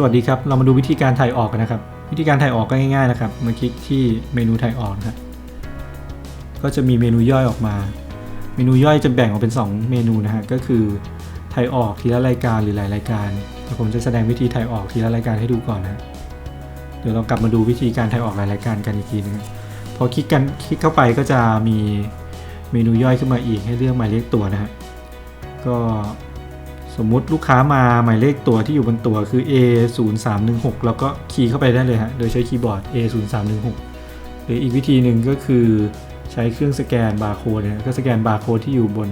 สวัสดีครับ เรามาดูวิธีการถ่ายออกกันนะครับ วิธีการถ่ายออกก็ง่ายๆนะครับ มาคลิกที่เมนูถ่ายออกนะครับก็จะมีเมนูย่อยออกมา เมนูย่อยจะแบ่งออกเป็น 2 เมนูนะฮะ ก็คือถ่ายออกทีละรายการหรือหลายรายการเดี๋ยวผมจะแสดงวิธีถ่ายออกทีละรายการให้ดูก่อนนะเดี๋ยวเรากลับมาดูวิธีการถ่ายออกหลายรายการกันอีกทีนึงพอคลิกกันคลิกเข้าไปก็จะมีเมนูย่อยขึ้นมาอีกให้เลือกหมายเลขตัวนะฮะ ก็ สมมุติลูกค้ามาหมายเลขตัวที่อยู่บนตัวคือ A 0 3 1 6แล้วก็คีย์เข้าไปได้เลยฮะ โดยใช้คีย์บอร์ด A 0 3 1 6หรืออีกวิธีหนึ่งก็คือใช้เครื่องสแกนบาร์โค้ดนะก็สแกนบาร์โค้ดที่อยู่บน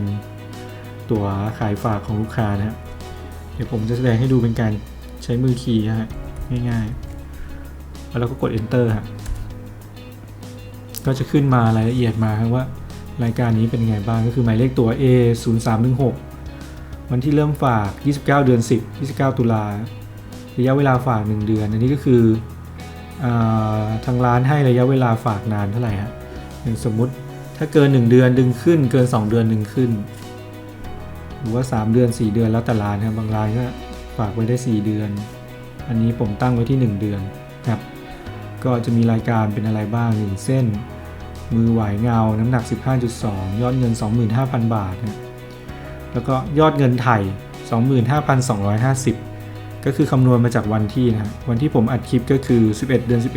ตัวขายฝากของลูกค้านะฮะ เดี๋ยวผมจะแสดงให้ดูเป็นการใช้มือคีย์นะฮะ ง่ายๆ แล้วก็กด enter ฮะ ก็จะขึ้นมารายละเอียดมาว่า รายการนี้เป็นไงบ้างก็คือหมายเลขตัว A 0 3 1 6 วันที่เริ่มฝาก 29 เดือน 10 29 ตุลาระยะเวลาฝาก 1 เดือน อันนี้ก็คืออทางร้านให้ระยะเวลาฝากนานเท่าไหร่ฮะอย่างสมมุติถ้าเกิน 1 เดือนดึงขึ้น เกิน 2 เดือนดึงขึ้น หรือว่า 3 เดือน 4 เดือนแล้วแต่ร้านครับบางร้านก็ฝากไว้ได้ 4 เดือน อันนี้ผมตั้งไว้ที่ 1 เดือนครับ ก็จะมีรายการเป็นอะไรบ้าง1เส้น มือไหวเงา น้ำหนัก 15.2 ยอดเงิน 25,000 บาทนะ แล้วก็ยอดเงินไทย 25,250 ก็คือคำนวณมาจากวันที่นะวันที่ผมอัดคลิปก็คือ 11 เดือน 11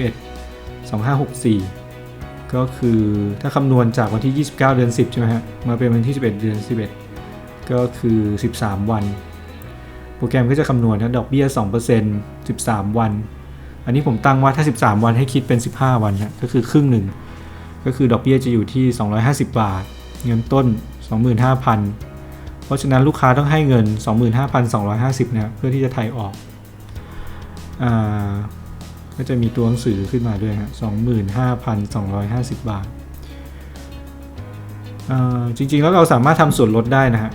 2564 ก็คือถ้าคำนวณจากวันที่ 29 เดือน 10 ใช่ไหมฮะ มาเป็นวันที่ 11 เดือน 11 ก็คือ 13 วัน โปรแกรมก็จะคำนวณนะดอกเบี้ย 2% 13 วัน อันนี้ผมตั้งว่าถ้า 13 วันให้คิดเป็น 15 วันนะก็คือครึ่งหนึ่ง ก็คือดอกเบี้ยจะอยู่ที่ 250 บาท เงินต้น 25,000 เพราะฉะนั้นลูกค้าต้องให้เงิน 25,250นะครับเพื่อที่จะไทยออกอ่าก็จะมีตัวหนังสือขึ้นมาด้วยฮะ25,250 บาทอ่าจริงๆแล้วเราสามารถทำส่วนลดได้นะฮะ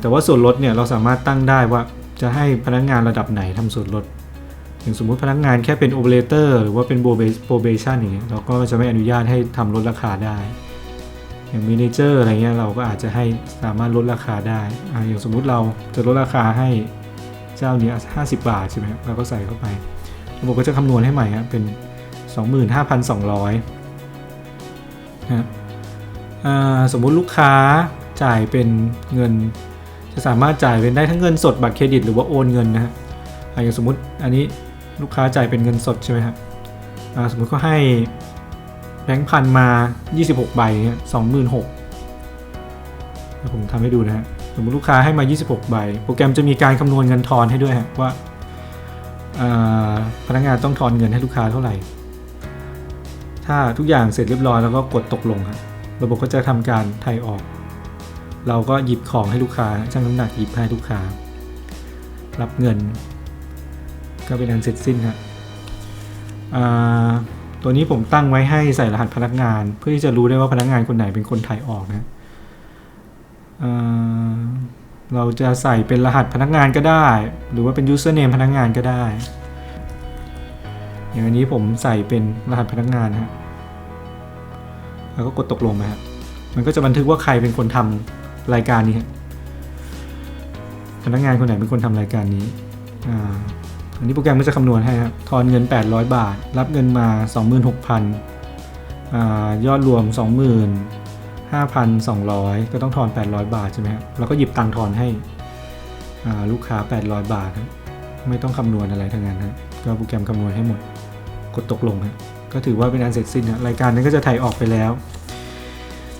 แต่ว่าส่วนลดเนี่ยเราสามารถตั้งได้ว่าจะให้พนักงานระดับไหนทำส่วนลด อย่างสมมุติพนักงานแค่เป็นโอเปอเรเตอร์หรือว่าเป็นโปรเบชันอย่างเงี้ยเราก็จะไม่อนุญาตให้ทำลดราคาได้ อย่างมินิเจอร์อะไรเงี้ยเราก็อาจจะให้สามารถลดราคาได้ออย่างสมมุติเราจะลดราคาให้เจ้านี้50 บาทใช่ไหมครับเราก็ใส่เข้าไประบบก็จะคำนวณให้ใหม่ครับเป็น 25,200นะอ่าสมมุติลูกค้าจ่ายเป็นเงิน จะสามารถจ่ายเป็นได้ทั้งเงินสดบัตรเครดิตหรือว่าโอนเงินนะฮะอ่าอย่างสมมุติอันนี้ลูกค้าจ่ายเป็นเงินสดใช่ไหมครับสมมุติเขาให้ แบงค์พันมา 26 ใบเนี่ยสองหมื่นหกผมทำให้ดูนะฮะสมมติลูกค้าให้มา 26 ใบ โปรแกรมจะมีการคำนวณเงินทอนให้ด้วยฮะว่าพนักงานต้องทอนเงินให้ลูกค้าเท่าไหร่ ถ้าทุกอย่างเสร็จเรียบร้อยแล้วก็กดตกลงครับระบบก็จะทำการไทยออก เราก็หยิบของให้ลูกค้าชั่งน้ำหนักหยิบให้ลูกค้า รับเงิน ก็เป็นอันเสร็จสิ้นครับ ตัวนี้ผมตั้งไว้ให้ใส่รหัสพนักงาน เพื่อที่จะรู้ได้ว่าพนักงานคนไหนเป็นคนถ่ายออกนะเเราจะใส่เป็นรหัสพนักงานก็ได้ หรือว่าเป็น username พนักงานก็ได้ อย่างอันนี้ผมใส่เป็นรหัสพนักงานฮะแล้วก็กดตกลงไปครับมันก็จะบันทึกว่าใครเป็นคนทำรายการนี้ พนักงานคนไหนเป็นคนทำรายการนี้อ่า อันนี้โปรแกรมก็จะคำนวณให้ครับทอนเงิน 800 บาท รับเงินมา 26,000อ่ายอดรวม 25,200 ก็ต้องทอน 800 บาทใช่ไหมครับแล้วก็หยิบตังค์ทอนให้อ่าลูกค้า 800 บาทครับไม่ต้องคำนวณอะไรทั้งนั้นครับก็โปรแกรมคำนวณให้หมด กดตกลงครับก็ถือว่าเป็นอันเสร็จสิ้นนะรายการนั้นก็จะถ่ายออกไปแล้ว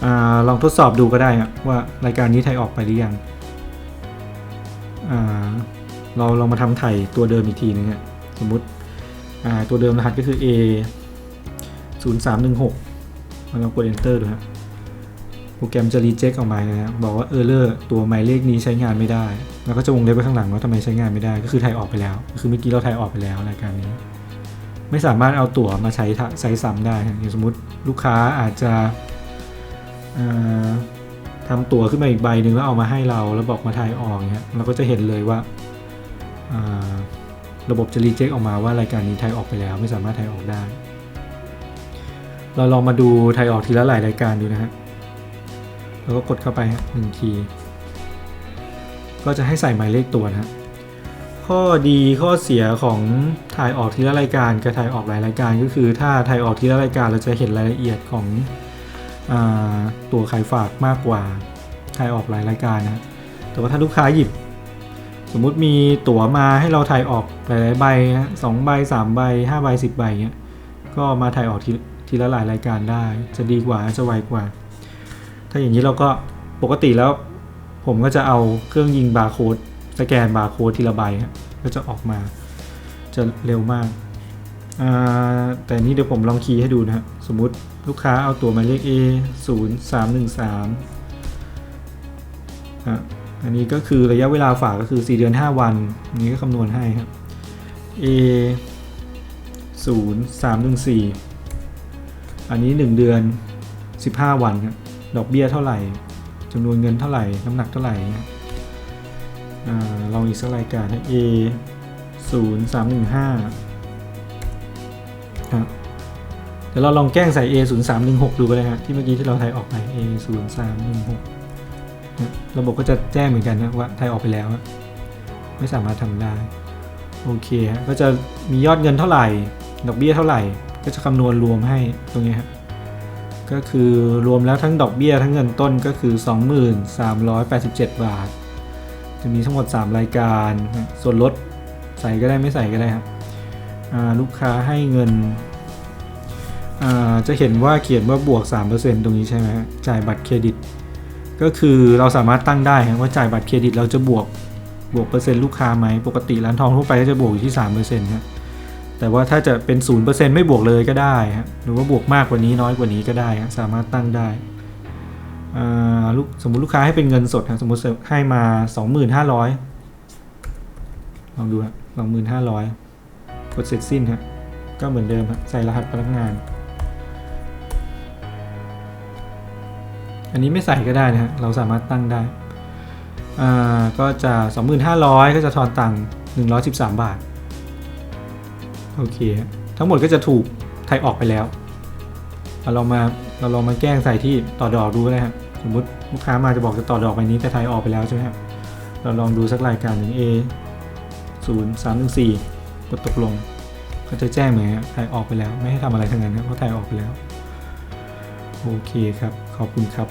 อลองทดสอบดูก็ได้ครับว่ารายการนี้ถ่ายออกไปหรือยังอ่า เราลองมาทำไถ่ตัวเดิมอีกทีนึงอะสมมติตัวเดิมรหัสก็คือ A 0 3 1 6เรากด enter ดูครับโปรแกรมจะรีเจ็คออกมานะครบบอกว่า error ตัวหมายเลขนี้ใช้งานไม่ได้ แล้วก็จะวงเล็บไว้ข้างหลังว่าทำไมใช้งานไม่ได้ ก็คือถ่ายออกไปแล้วคือเมื่อกี้เราถ่ายออกไปแล้วรายการนี้ ไม่สามารถเอาตั๋วมาใช้ใช้ซ้ำได้อย่างสมมติลูกค้าอาจจะทำตั๋วขึ้นมาอีกใบหนึ่งแล้วเอามาให้เราแล้วบอกมาถ่ายออกเนี้ยเราก็จะเห็นเลยว่า ระบบจะรีเจ็คออกมาว่ารายการนี้ไทยออกไปแล้ว ไม่สามารถไทยออกได้ เราลองมาดูไทยออกทีละหลายรายการดูนะฮะแล้วก็กดเข้าไปหนึ่งทีก็จะให้ใส่หมายเลขตัวนะข้อดีข้อเสียของถ่ายออกทีละรายการกับถ่ายออกหลายรายการ ก็คือถ้าถ่ายออกทีละรายการเราจะเห็นรายละเอียดของอตัวขายฝากมากกว่าถ่ายออกหลายรายการนะแต่ว่าถ้าลูกค้าหยิบ สมมุติมีตั๋วมาให้เราถ่ายออกหลายๆใบสองใบสามใบห้าใบสิบใบเงี้ยก็มาถ่ายออกทีทีละหลายรายการได้ จะดีกว่าจะไวกว่า ถ้าอย่างนี้เราก็ปกติแล้ว ผมก็จะเอาเครื่องยิงบาร์โค้ดสแกนบาร์โค้ดทีละใบก็จะออกมาจะเร็วมาก แต่นี้เดี๋ยวผมลองคีย์ให้ดูนะฮะสมมุติลูกค้าเอาตัวหมายเลข A 0 3 1 3อะ อันนี้ก็คือระยะเวลาฝากก็คือ 4 เดือน 5 วันอันนี้ก็คำนวณให้ครับ A 0 3 1 4 อันนี้ 1 เดือน 15 วันครับดอกเบี้ยเท่าไหร่จำนวนเงินเท่าไหร่ น้ำหนักเท่าไหร่นี่ยอ่าลองอีกสักรายการนะ A 0 3 1 5ครับเดี๋ยวเราลองแกล้งใส่ A 0 3 1 6ดูก็ได้ฮะที่เมื่อกี้ที่เราไทยออกไป A 0 3 1 6นะ ระบบก็จะแจ้งเหมือนกันนะว่าไทยออกไปแล้ว ไม่สามารถทำได้ โอเคฮะก็จะมียอดเงินเท่าไหร่ ดอกเบี้ยเท่าไหร่ ก็จะคำนวณรวมให้ตรงนี้ครับก็คือรวมแล้วทั้งดอกเบี้ยทั้งเงินต้นก็คือ 2387 บาท จะมีทั้งหมด 3 รายการ ส่วนลดใส่ก็ได้ไม่ใส่ก็ได้ครับลูกค้าให้เงิน จะเห็นว่าเขียนว่าบวก 3%ตรงนี้ใช่ไหมจ่ายบัตรเครดิต ก็คือเราสามารถตั้งได้ว่าจ่ายบัตรเครดิตเราจะบวกบวกเปอร์เซ็นต์ลูกค้าไหมปกติร้านทองทั่วไปก็จะบวกอยู่ที่3%ครับแต่ว่าถ้าจะเป็น 0%ไม่บวกเลยก็ได้ฮะหรือว่าบวกมากกว่านี้น้อยกว่านี้ก็ได้สามารถตั้งได้ลูกสมมุติลูกค้าให้เป็นเงินสดฮะสมมติให้มา 2,500ลองดูฮะ25,000กดเสร็จสิ้นฮะก็เหมือนเดิมฮะใส่รหัสพนักงาน อันนี้ไม่ใส่ก็ได้นะฮะเราสามารถตั้งได้อ่าก็จะ 2,500 ก็จะทอนตังค์113 บาท โอเค ทั้งหมดก็จะถูกไทยออกไปแล้ว เราลองมาเราลองมาแกล้งใส่ที่ต่อดอกดูก็ได้ครับสมมติลูกค้ามาจะบอกจะต่อดอกไปนี้แต่ไทยออกไปแล้วใช่ไหมครับเราลองดูสักรายการหนึ่ง A 0 3 1 4กดตกลง ก็จะแจ้งเหมือนไทยออกไปแล้ว ไม่ให้ทำอะไรทั้งนั้นนะเพราะไทยออกไปแล้ว โอเคครับ ขอบคุณครับ